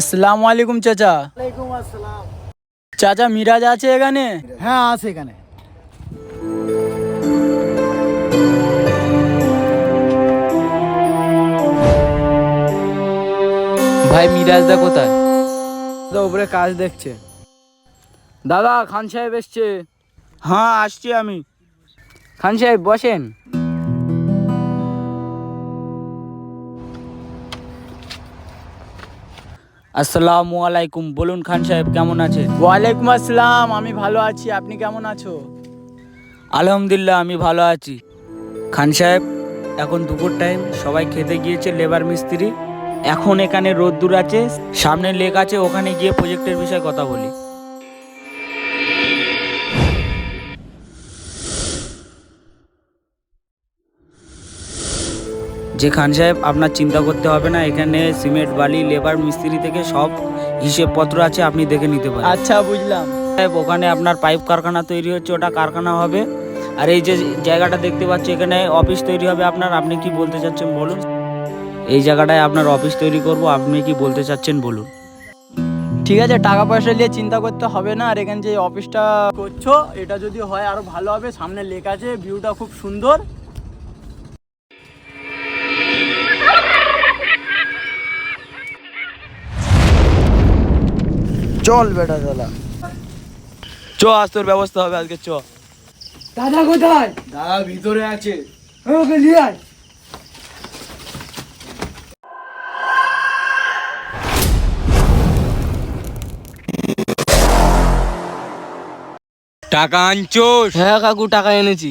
আসসালামু আলাইকুম চাচা। ওয়ালাইকুম আসসালাম। চাচা মিরাজ আছে এখানে? হ্যাঁ আছে এখানে। ভাই মিরাজদা কোথায়? তো উপরে কাজ দেখছে। দাদা খান সাহেব এসছে। হ্যাঁ আসছি আমি। খান সাহেব বসেন। আসসালামু আলাইকুম। বলুন খান সাহেব কেমন আছেন? ওয়ালাইকুম আসসালাম আমি ভালো আছি। আপনি কেমন আছো? আলহামদুলিল্লাহ আমি ভালো আছি। খান সাহেব এখন দুপুর টাইম সবাই খেতে গিয়েছে লেবার মিস্ত্রি। এখন এখানে রোদ্দুর আছে সামনে লেক আছে ওখানে গিয়ে প্রজেক্টের বিষয়ে কথা বলি। যে খান সাহেব আপনার চিন্তা করতে হবে না এখানে সিমেন্ট বালি লেবার মিস্ত্রি থেকে সব হিসেবপত্র আছে আপনি দেখে নিতে পারেন। আচ্ছা বুঝলাম। সাহেব ওখানে আপনার পাইপ কারখানা তৈরি হচ্ছে ওটা কারখানা হবে। আর এই যে জায়গাটা দেখতে পাচ্ছি এখানে অফিস তৈরি হবে আপনার আপনি কি বলতে চাচ্ছেন বলুন? এই জায়গাটায় আপনার অফিস তৈরি করব আপনি কি বলতে চাচ্ছেন বলুন? ঠিক আছে টাকা পয়সা নিয়ে চিন্তা করতে হবে না আর এখানে যে অফিসটা করছ এটা যদি হয় আরও ভালো হবে সামনে লেক আছে ভিউটা খুব সুন্দর। চল বেটা চলা। চ আজ তোর ব্যবস্থা হবে আজকে চ। দাদা কোথায়? দাদা ভিতরে আছে। ওকে নিয়ে আয়। টাকা আনছোস? হ্যাঁ কাকু টাকা এনেছি।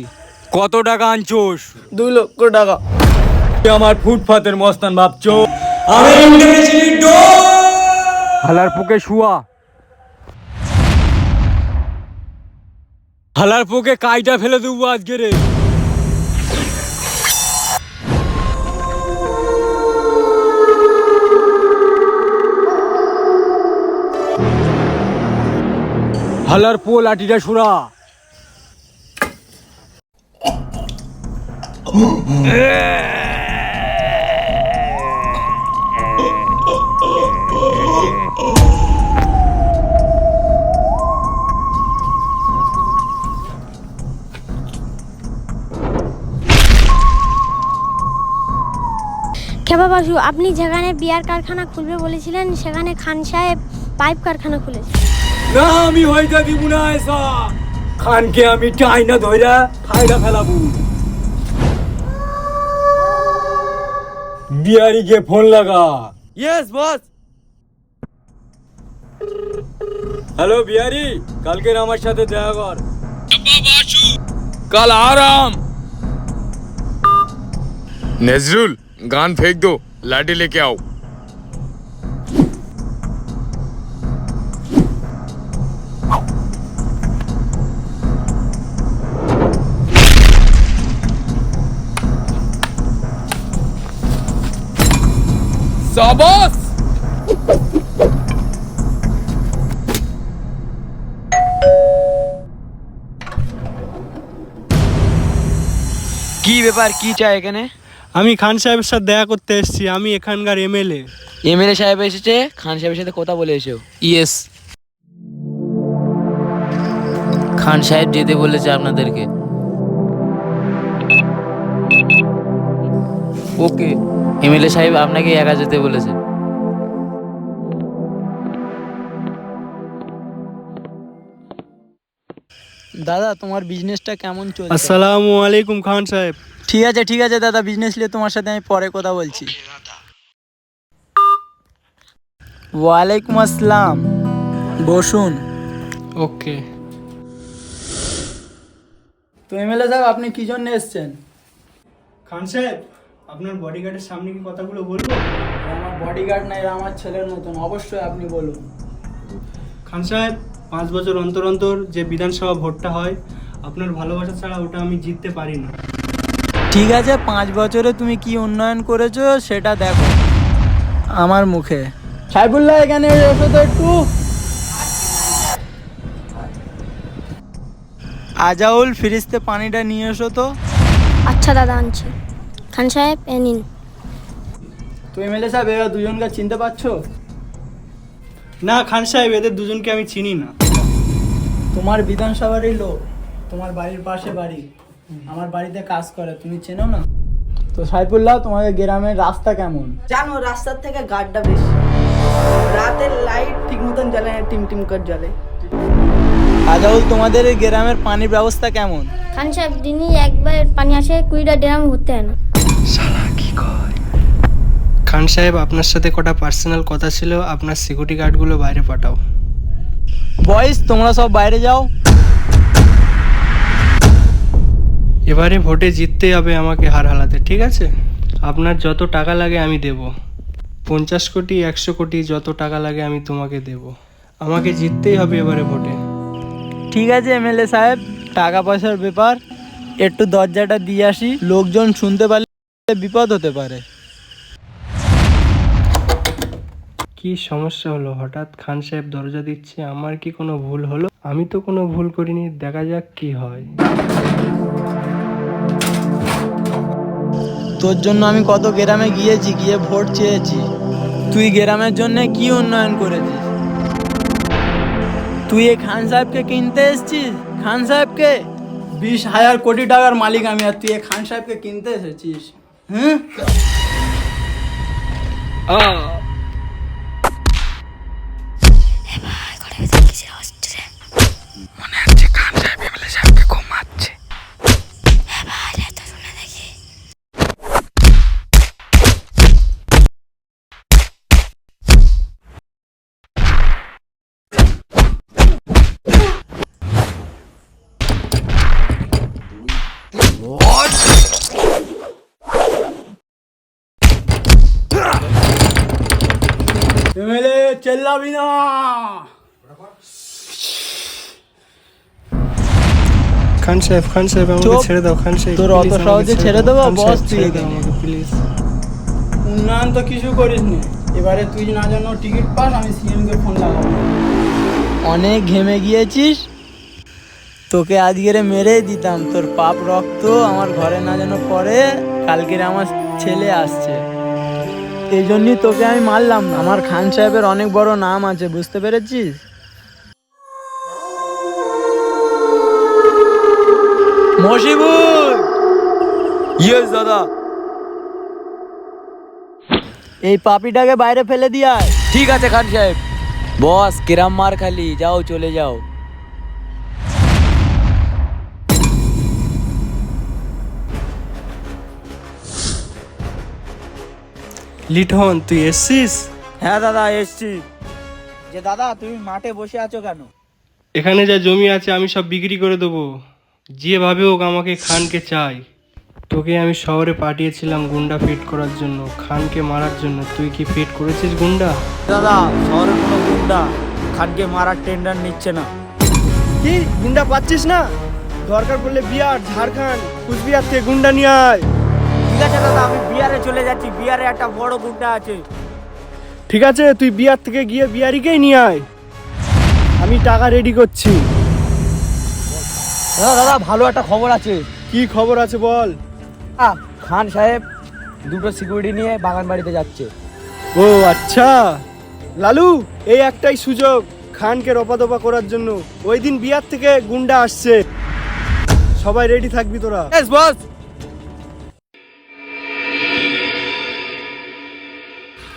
কত টাকা আনছোস? দু লক্ষ টাকা। আমার ফুটপাতের মস্তান ভাবছ। আমি হালার পোকে শুয়া। হালার পোকে কাইটা ফেলে দেবো আজকে রে। হালার পো লাঠিটা সুরা। খেপা বাসু আপনি যেখানে বিয়ার কারখানা খুলবে বলেছিলেন সেখানে খান সাহেব পাইপ কারখানা খুলেছে। না আমি হইতে দিব না এসা খানকে আমি চাইনা ধইরা ফাইডা ফেলাবো। বিয়ারিকে ফোন লাগা। ইয়েস বস হ্যালো বিহারি কালকে আমার সাথে দেখা কর। কাল আরাম। নজরুল गान फेंक दो लाठी लेके आओ शाबाश কি ব্যাপার কি চাই এখানে আমি খান সাহেবের সাথে দেখা করতে এসেছি আমি এখানকার এমএলএ এমএলএ সাহেব এসেছে খান সাহেবের সাথে কথা বলে এসো। ইয়েস খান সাহেব যেতে বলেছে আপনাদেরকে। ওকে এমএলএ সাহেব আপনাকে একা যেতে বলেছে। দাদা তোমার বিজনেসটা কেমন চলছে? আসসালামু আলাইকুম খান সাহেব। ঠিক আছে ঠিক আছে দাদা বিজনেস নিয়ে তোমার সাথে আমি পরে কথা বলছি। ওয়ালাইকুম আসসালাম। বসুন। ওকে তো এমএলএ সাহেব আপনি কি জন্য এসেছেন? খান সাহেব আপনার বডিগার্ডের সামনে কি কথাগুলো বলব? আমার বডিগার্ড নাই আমার ছেলের মতন অবশ্যই আপনি বলুন। খান সাহেব পাঁচ বছর অন্তর অন্তর যে বিধানসভা ভোটটা হয় আপনার ভালোবাসা ছাড়া ওটা আমি জিততে পারি না। ঠিক আছে পাঁচ বছরে তুমি কি উন্নয়ন করেছ সেটা দেখো। আমার মুখে। সাইফুল্লাহ এখানে এসো তো একটু। আজাউল ফ্রিজতে পানিটা নিয়ে এসো তো। আচ্ছা দাদা আনছি। খান সাহেব এ নিন। তো এমএলএ সাহেব এরা দুজনকে চিনতে পারছ? না খান সাহেব এদের দুজনকে আমি চিনি না। তোমার বিধানসভারই লোক তোমার বাড়ির পাশে বাড়ি। আমার বাড়িতে কাজ করে তুমি চেনো না? তো সাইফুল্লাহ তোমাদের গ্রামের রাস্তা কেমন? জানো রাস্তার থেকে গাড্ডা বেশি রাতের লাইট ঠিক মতন জ্বলে না টিম টিম করে জ্বলে। আজাউল তোমাদের এই গ্রামের পানির ব্যবস্থা কেমন? খান সাহেব দিনই একবার পানি আসে কুড়িটা ড্রাম ঘুরতে হয় না কি কয়? খান সাহেব আপনার সাথে কটা পার্সোনাল কথা ছিল আপনার সিকিউরিটি গার্ডগুলো বাইরে পাঠাও। বয়েস তোমরা সব বাইরে যাও। এবারে ভোটে জিততে হবে আমাকে হার হালাতে ঠিক আছে? আপনার যত টাকা লাগে আমি দেব। পঞ্চাশ কোটি একশো কোটি যত টাকা লাগে আমি তোমাকে দেব। আমাকে জিততেই হবে এবারে ভোটে। ঠিক আছে এমএলএ সাহেব টাকা পয়সার ব্যাপার একটু দরজাটা দিয়ে আসি। লোকজন শুনতে পারলে বিপদ হতে পারে। কি সমস্যা হলো? হঠাৎ খান সাহেব দরজা দিচ্ছে আমার কি কোনো ভুল হলো? আমি তো কোনো ভুল করিনি দেখা যাক কি হয়। তোর জন্য আমি কত গ্রামে গিয়েছি, গিয়ে ভোট চেয়েছি। তুই গ্রামের জন্য কি উন্নয়ন করেছিস? তুই এই খান সাহেবকে কিনতে এসেছিস? খান সাহেবকে? বিশ হাজার কোটি টাকার মালিক আমি, আর তুই এই খান সাহেবকে কিনতে এসেছিস। হুম চেল্লাবি না খান সাহেব খান সাহেব আমাকে ছেড়ে দাও খান সাহেব তোর অত সহজে ছেড়ে দেবো? বস তুই। আমাকে প্লিজ উন্নয়ন তো কিছু করিসনি। এবারে তুই না জানো টিকিট পাস আমি সিএমকে ফোন লাগাবো। অনেক ঘেমে গিয়েছিস? তোকে আজকের মেরেই দিতাম তোর পাপ রক্ত আমার ঘরে না যেন পড়ে কালকের আমার ছেলে আসছে। এই জন্যই তোকে আমি মারলাম। আমার খান সাহেবের অনেক বড় নাম আছে, বুঝতে পেরেছিস? মশিবুল! ইয়েস, দাদা। এই পাপিটাকে বাইরে ফেলে দিয়ে ঠিক আছে, খান সাহেব। বস, কিরাম মার খালি, যাও, চলে যাও। লিটন তুই এসছিস? হ্যাঁ দাদা এসছি। যে দাদা তুমি মাঠে বসে আছো কেন? এখানে যা জমি আছে আমি সব বিক্রি করে দেবো। যেভাবে হোক আমাকে খানকে চাই। তোকে আমি শহরে পাঠিয়েছিলাম গুন্ডা ফিট করার জন্য খানকে মারার জন্য। তুই কি ফিট করেছিস গুন্ডা? দাদা শহরের কোনো গুন্ডা খানকে মারার টেন্ডার নিচ্ছে না। কি? গুন্ডা পাচ্ছিস না? দরকার পড়লে বিহার ঝাড়খণ্ড কুচবিহার থেকে গুন্ডা নিয়ে আয়। ঠিক আছে দাদা আমি বিহারে চলে যাচ্ছি। বিহারে একটা বড় গুন্ডা আছে। ঠিক আছে তুই বিয়ার থেকে গিয়ে বিহারিকেই নিয়ে আয়। আমি টাকা রেডি করছি। দাদা দাদা ভালো একটা খবর আছে। কি খবর আছে বল? আহ, খান সাহেব দুটো সিকিউরিটি নিয়ে বাগান বাড়িতে যাচ্ছে। ও আচ্ছা। লালু এই একটাই সুযোগ খানকে রপাদপা করার জন্য। ওই দিন বিয়ার থেকে গুন্ডা আসছে। সবাই রেডি থাকবি তোরা। বস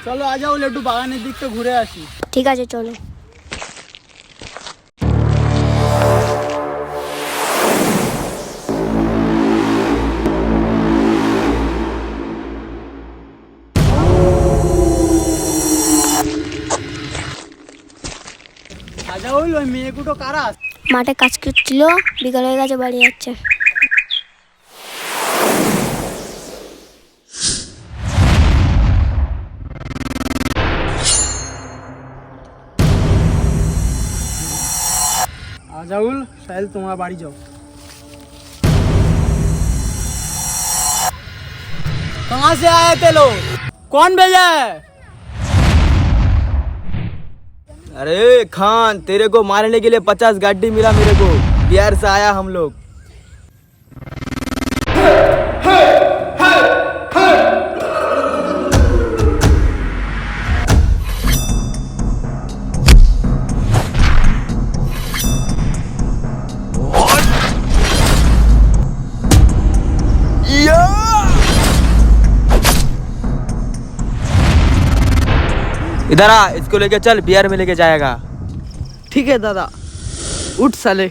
চলো আজাউল একটু বাগানের দিকটা ঘুরে আসি। ঠিক আছে চলো। কারা? মাঠে কাজ করছিল বিকাল হয়ে গেছে বাড়ি যাচ্ছে। আজাউল সাহেল তোমার বাড়ি যাও कहाँ से आए थे लोग कौन भेजा है अरे खान तेरे को मारने के लिए पचास गाड़ी मिला मेरे को बिहार से आया हम लोग इधर आ इसको लेके चल बियर में लेके जाएगा। ठीक है दादा। उठ साले।